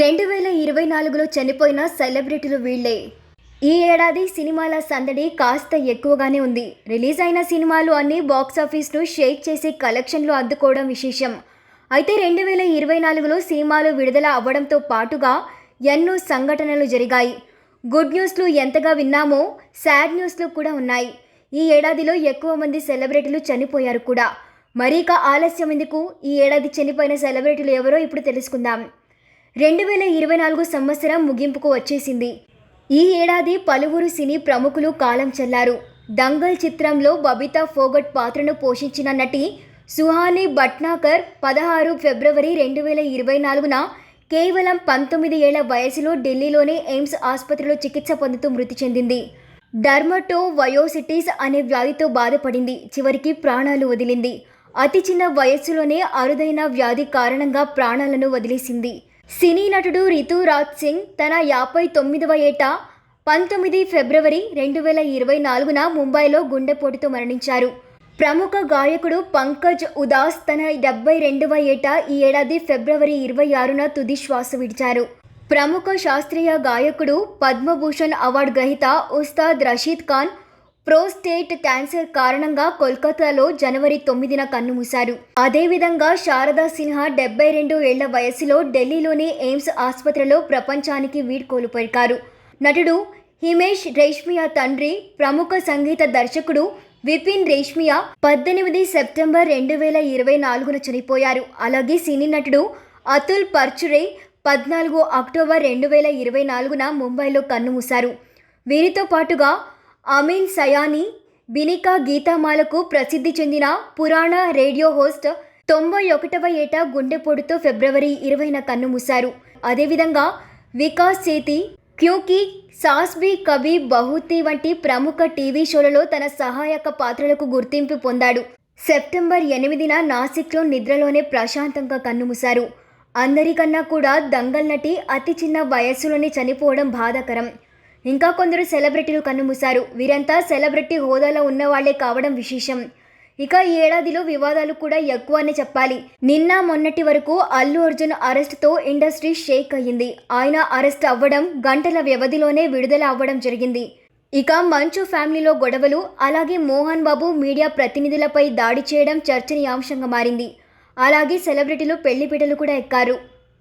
రెండు వేల ఇరవై నాలుగులో చనిపోయిన సెలబ్రిటీలు వీళ్ళే. ఈ ఏడాది సినిమాల సందడి కాస్త ఎక్కువగానే ఉంది. రిలీజ్ అయిన సినిమాలు అన్నీ బాక్సాఫీస్ను షేక్ చేసి కలెక్షన్లు అందుకోవడం విశేషం. అయితే రెండు వేల ఇరవై నాలుగులో సినిమాలు విడుదల అవ్వడంతో పాటుగా ఎన్నో సంఘటనలు జరిగాయి. గుడ్ న్యూస్లు ఎంతగా విన్నామో సాడ్ న్యూస్లు కూడా ఉన్నాయి. ఈ ఏడాదిలో ఎక్కువ మంది సెలబ్రిటీలు చనిపోయారు కూడా. మరీక ఆలస్యం ఎందుకు? ఈ ఏడాది చనిపోయిన సెలబ్రిటీలు ఎవరో ఇప్పుడు తెలుసుకుందాం. రెండు వేల ఇరవై నాలుగు సంవత్సరం ముగింపుకు వచ్చేసింది. ఈ ఏడాది పలువురు సినీ ప్రముఖులు కాలం చెల్లారు. దంగల్ చిత్రంలో బబితా ఫోగట్ పాత్రను పోషించిన నటి సుహాని భట్నాకర్ పదహారు ఫిబ్రవరి రెండు వేల ఇరవై నాలుగున కేవలం పంతొమ్మిది ఏళ్ళ వయసులో ఢిల్లీలోని ఎయిమ్స్ ఆసుపత్రిలో చికిత్స పొందుతూ మృతి చెందింది. డర్మటో వయోసిటిస్ అనే వ్యాధితో బాధపడింది. చివరికి ప్రాణాలు వదిలింది. అతి చిన్న వయస్సులోనే అరుదైన వ్యాధి కారణంగా ప్రాణాలను వదిలేసింది. సినీ నటుడు రితు రాజ్ సింగ్ తన యాభై తొమ్మిదవ ఏట పంతొమ్మిది ఫిబ్రవరి రెండు వేల ఇరవై నాలుగున ముంబైలో గుండెపోటుతో మరణించారు. ప్రముఖ గాయకుడు పంకజ్ ఉదాస్ తన డెబ్బై రెండవ ఏట ఈ ఏడాది ఫిబ్రవరి ఇరవై ఆరున తుది శ్వాస విడిచారు. ప్రముఖ శాస్త్రీయ గాయకుడు పద్మభూషణ్ అవార్డు గ్రహీత ఉస్తాద్ రషీద్ ఖాన్ ప్రోస్టేట్ క్యాన్సర్ కారణంగా కోల్కతాలో జనవరి తొమ్మిదిన కన్నుమూశారు అదేవిధంగా శారదా సిన్హా డెబ్బై రెండు ఏళ్ళ వయసులో ఢిల్లీలోని ఎయిమ్స్ ఆసుపత్రిలో ప్రపంచానికి వీడ్కోలు పలికారు నటుడు హిమేష్ రేష్మియా తండ్రి ప్రముఖ సంగీత దర్శకుడు విపిన్ రేష్మియా పద్దెనిమిది సెప్టెంబర్ రెండు వేల ఇరవై నాలుగున చనిపోయారు. అలాగే సినీ నటుడు అతుల్ పర్చురే పద్నాలుగు అక్టోబర్ రెండు వేల ఇరవై నాలుగున ముంబైలో కన్నుమూశారు వీరితో పాటుగా అమీన్ సయానీ బినికా గీతామాలకు ప్రసిద్ధి చెందిన పురాణ రేడియో హోస్ట్ తొంభై ఒకటవ ఏట గుండెపోటుతో ఫిబ్రవరి ఇరవైన కన్నుమూశారు అదేవిధంగా వికాస్ చేతి క్యూకి సాస్ కవి బహుతి వంటి ప్రముఖ టీవీ షోలలో తన సహాయక పాత్రలకు గుర్తింపు పొందాడు. సెప్టెంబర్ ఎనిమిదిన నాసిక్లో నిద్రలోనే ప్రశాంతంగా కన్నుమూశారు అందరికన్నా కూడా దంగల్ నటి అతి చిన్న వయస్సులోనే చనిపోవడం బాధాకరం. ఇంకా కొందరు సెలబ్రిటీలు కన్నుమూశారు వీరంతా సెలబ్రిటీ హోదాలో ఉన్నవాళ్ళే కావడం విశేషం. ఇక ఈ ఏడాదిలో వివాదాలు కూడా ఎక్కువ అని చెప్పాలి. నిన్న మొన్నటి వరకు అల్లు అర్జున్ అరెస్ట్తో ఇండస్ట్రీ షేక్ అయ్యింది. ఆయన అరెస్ట్ అవ్వడం గంటల వ్యవధిలోనే విడుదల అవ్వడం జరిగింది. ఇక మంచు ఫ్యామిలీలో గొడవలు అలాగే మోహన్ బాబు మీడియా ప్రతినిధులపై దాడి చేయడం చర్చనీయాంశంగా మారింది. అలాగే సెలబ్రిటీలు పెళ్ళిపీటలు కూడా ఎక్కారు.